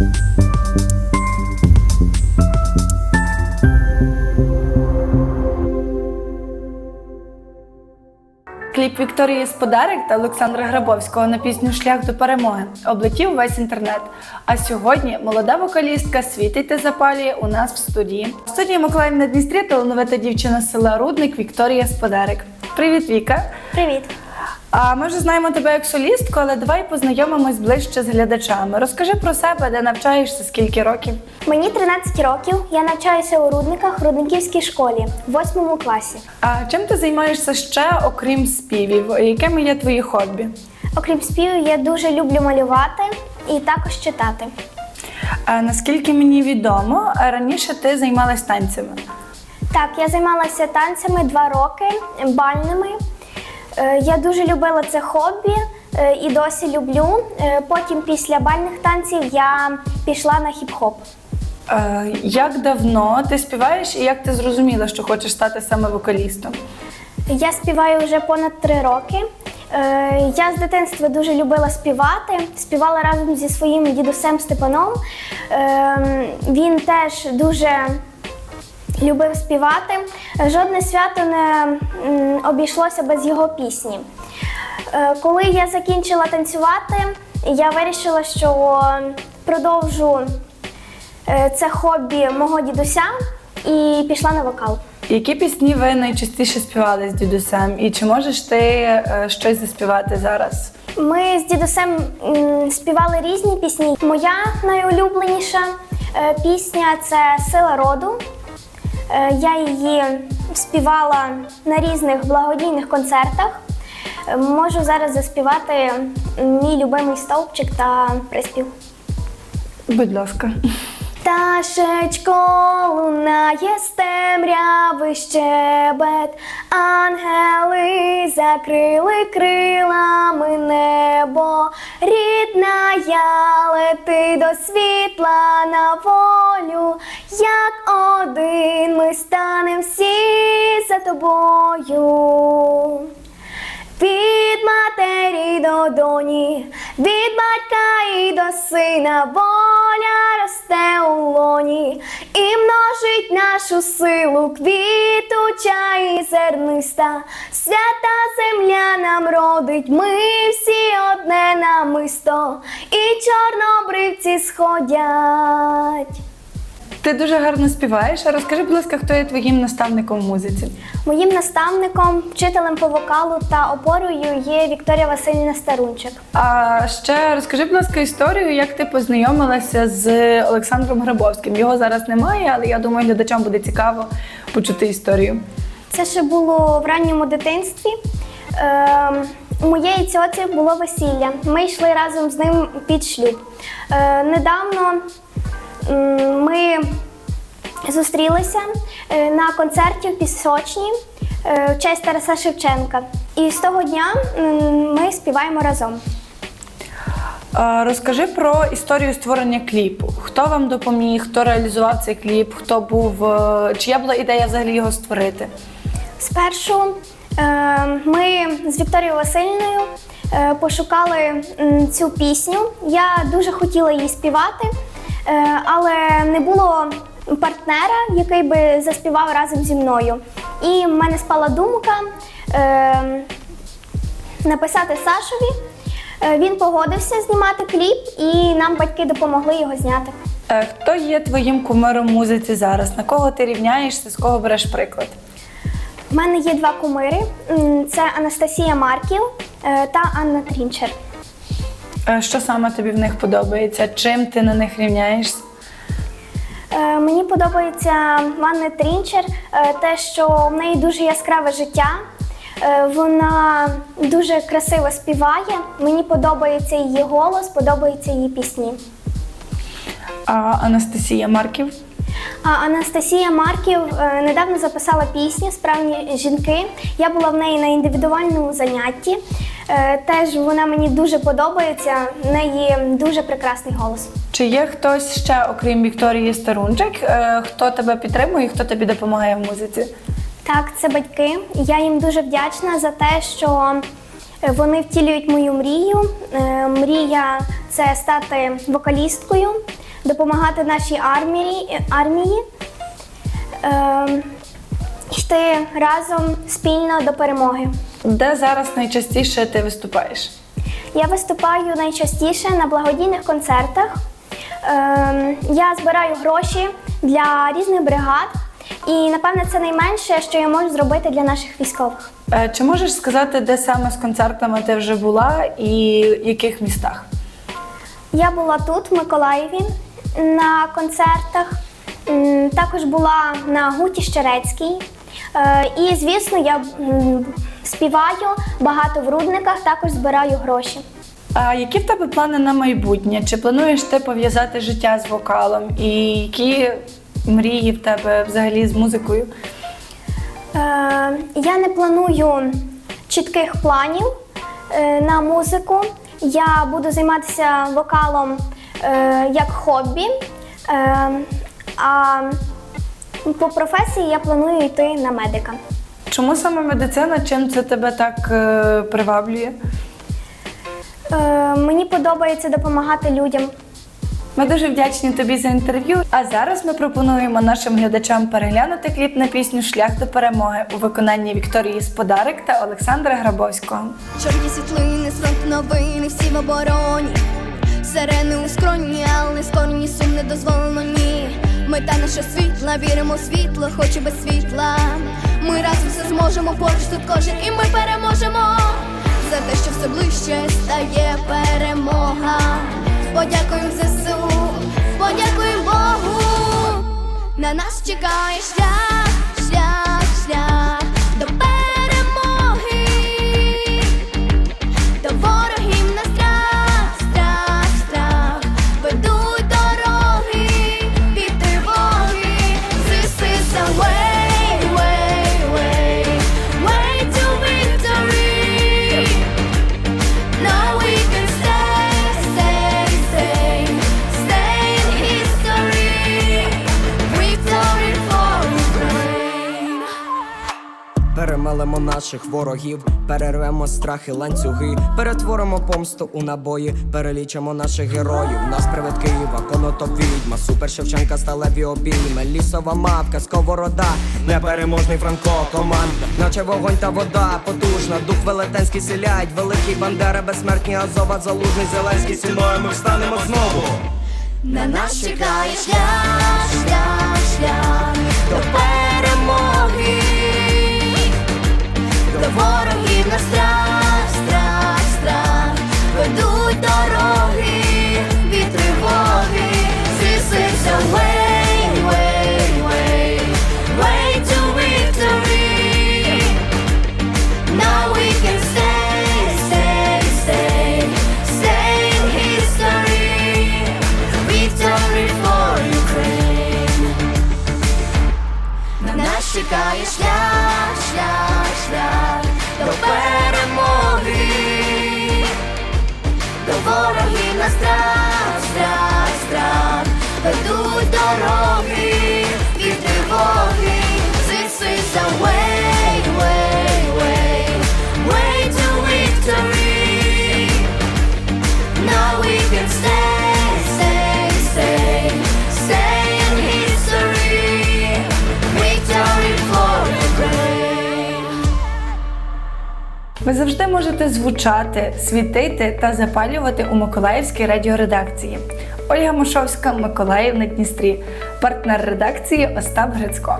Кліп Вікторії Сподарик та Олександра Грабовського на пісню Шлях до перемоги облетів весь інтернет. А сьогодні молода вокалістка світить та запалює у нас в студії. В студії Миколаїв на Дністрі талановита дівчина села Рудник Вікторія Сподарик. Привіт, Віка! Привіт! А ми вже знаємо тебе як солістку, але давай познайомимось ближче з глядачами. Розкажи про себе, де навчаєшся, скільки років. Мені 13 років. Я навчаюся у Рудниках в Рудниківській школі в 8 класі. А чим ти займаєшся ще, окрім співів? Якими є твої хобі? Окрім співу, я дуже люблю малювати і також читати. А, наскільки мені відомо, раніше ти займалась танцями. Так, я займалася танцями два роки, бальними. Е, Я дуже любила це хобі е, і досі люблю. Е, Потім, після бальних танців, я пішла на хіп-хоп. Як давно ти співаєш і як ти зрозуміла, що хочеш стати саме вокалістом? Я співаю вже понад три роки. Я з дитинства дуже любила співати. Співала разом зі своїм дідусем Степаном. Е, Він теж дуже любив співати. Жодне свято не обійшлося без його пісні. Е, Коли я закінчила танцювати, я вирішила, що продовжу е, це хобі мого дідуся і пішла на вокал. Які пісні ви найчастіше співали з дідусем? І чи можеш ти е, щось заспівати зараз? Ми з дідусем співали різні пісні. Моя найулюбленіша пісня це Сила роду. Е, Я її співала на різних благодійних концертах. Е, Можу зараз заспівати мій любимий стовпчик та приспів. Будь ласка. Пташечко лунає з темряви щебет, ангели закрили крилами небо, рідна я лети до світла на волю, як один тобою. Від матері до доні, від батька і до сина воля росте у лоні і множить нашу силу квітуча і зерниста. Свята земля нам родить, ми всі одне намисто, і чорнобривці сходять. Ти дуже гарно співаєш. Розкажи, будь ласка, хто є твоїм наставником в музиці? Моїм наставником, вчителем по вокалу та опорою є Вікторія Васильівна Старунчик. А ще розкажи, будь ласка, історію, як ти познайомилася з Олександром Грабовським. Його зараз немає, але я думаю, глядачам буде цікаво почути історію. Це ще було в ранньому дитинстві. Е, у моєї цьоці було весілля. Ми йшли разом з ним під шлюб. Е, недавно ми зустрілися е, на концерті в Пісочні е, в честь Тараса Шевченка. І з того дня ми співаємо разом. Розкажи про історію створення кліпу. Хто вам допоміг, хто реалізував цей кліп, хто був, е, чия була ідея взагалі його створити? Спершу е, ми з Вікторією Васильівною е, пошукали цю пісню. Я дуже хотіла її співати, е, але не було партнера, який би заспівав разом зі мною. І в мене спала думка е, написати Сашові. Е, Він погодився знімати кліп, і нам батьки допомогли його зняти. Е, Хто є твоїм кумиром музиці зараз? На кого ти рівняєшся, з кого береш приклад? У мене є два кумири: це Анастасія Марків е, та Анна Трінчер. Е, Що саме тобі в них подобається? Чим ти на них рівняєшся? Е, Мені подобається Анни Трінчер е, те, що в неї дуже яскраве життя. Е, Вона дуже красиво співає. Мені подобається її голос, подобаються її пісні. А Анастасія Марків? А Анастасія Марків е, недавно записала пісню Справні жінки. Я була в неї на індивідуальному занятті. Е, Теж вона мені дуже подобається. В неї дуже прекрасний голос. Чи є хтось ще, окрім Вікторії Старунчик, е, хто тебе підтримує, хто тобі допомагає в музиці? Так, це батьки. Я їм дуже вдячна за те, що е, вони втілюють мою мрію. Мрія це стати вокалісткою. допомагати нашій армії, армії, е, йти разом спільно до перемоги. Де зараз найчастіше ти виступаєш? Я виступаю найчастіше на благодійних концертах. Ем, я збираю гроші для різних бригад, і напевне це найменше, що я можу зробити для наших військових. Е, Чи можеш сказати, де саме з концертами ти вже була і в яких містах? Я була тут, в Миколаєві, на концертах. Також була на Гуті Щерецькій. Е, І, звісно, я співаю багато в рудниках, також збираю гроші. А які в тебе плани на майбутнє? Чи плануєш ти пов'язати життя з вокалом? І які мрії в тебе взагалі з музикою? Е, Я не планую чітких планів е, на музику. Я буду займатися вокалом е, як хобі. Е, А по професії я планую йти на медика. Чому саме медицина? Чим це тебе так е, приваблює? Е, Мені подобається допомагати людям. Ми дуже вдячні тобі за інтерв'ю. А зараз ми пропонуємо нашим глядачам переглянути кліп на пісню Шлях до перемоги у виконанні Вікторії Сподарик та Олександра Грабовського. Чорні світлини, фронт новини, всі в обороні. Сирени у скроні, але не скорні, сум не дозволено ні. Мета наша світла, віримо в світло, хоч і без світла. Ми разом все зможемо, поруч тут кожен, і ми переможемо. За те, що все ближче стає перемога. Подякуємо ЗСУ, подякуємо Богу. На нас чекає шлях, шлях, Перемелемо наших ворогів, перервемо страхи, ланцюги, перетворимо помсту у набої, перелічимо наших героїв. Нас привид Києва, конотоп відьма, супер Шевченка, сталеві обійми, лісова мавка, сковорода, непереможний Франко, команда, наче вогонь та вода, потужна, дух велетенський сілять, великий бандера, безсмертні Азова, залужний Зеленський, ціною ми встанемо знову. На нас чекає шлях, шлях страх, страх, страх ведуть дороги від тривоги. This is the Ви завжди можете звучати, світити та запалювати у Миколаївській радіоредакції. Ольга Мошовська, Миколаїв на Дністрі, партнер редакції Остап Грицько.